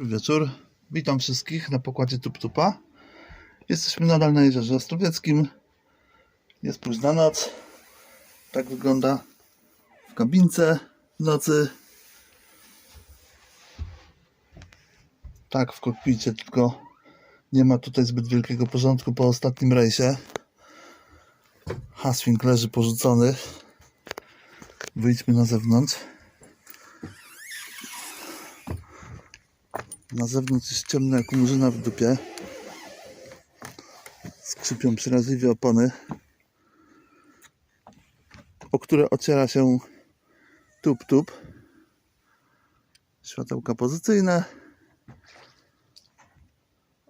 Dobry wieczór. Witam wszystkich na pokładzie TupTupa. Jesteśmy nadal na Jeziorze Ostrowieckim. Jest późna noc. Tak wygląda w kabince w nocy. Tak w kokpicie, tylko nie ma tutaj zbyt wielkiego porządku po ostatnim rejsie. Haswing leży porzucony. Wyjdźmy na zewnątrz. Na zewnątrz jest ciemno jak murzyna w dupie. Skrzypią przeraźliwie opony, o które ociera się tup-tup. Światełka pozycyjne.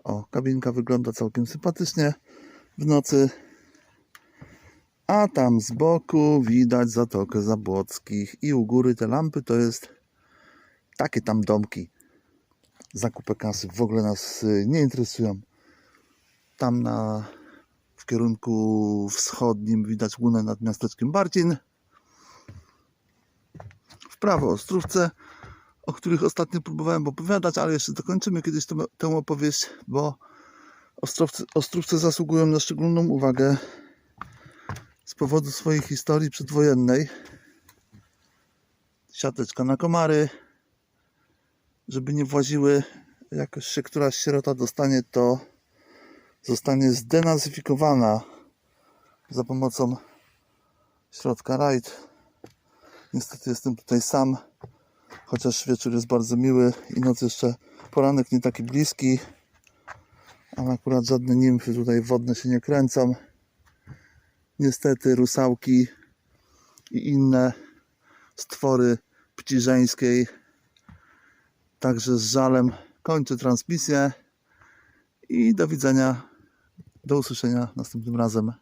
O, kabinka wygląda całkiem sympatycznie w nocy. A tam z boku widać Zatokę Zabłockich i u góry te lampy to jest takie tam domki zakupy kasy w ogóle nas y, nie interesują. Tam na, w kierunku wschodnim widać łunę nad miasteczkiem Barcin. W prawo Ostrówce, o których ostatnio próbowałem opowiadać, ale jeszcze dokończymy kiedyś tę, tę opowieść, bo Ostrowcy, Ostrówce zasługują na szczególną uwagę z powodu swojej historii przedwojennej. Siateczka na komary, żeby nie właziły, jak się któraś sierota dostanie, to zostanie zdenazyfikowana za pomocą środka RAID. Niestety jestem tutaj sam, chociaż wieczór jest bardzo miły i noc jeszcze, poranek nie taki bliski, ale akurat żadne nimfy tutaj wodne się nie kręcą. Niestety rusałki i inne stwory pci żeńskiej Także z żalem kończę transmisję i do widzenia, do usłyszenia następnym razem.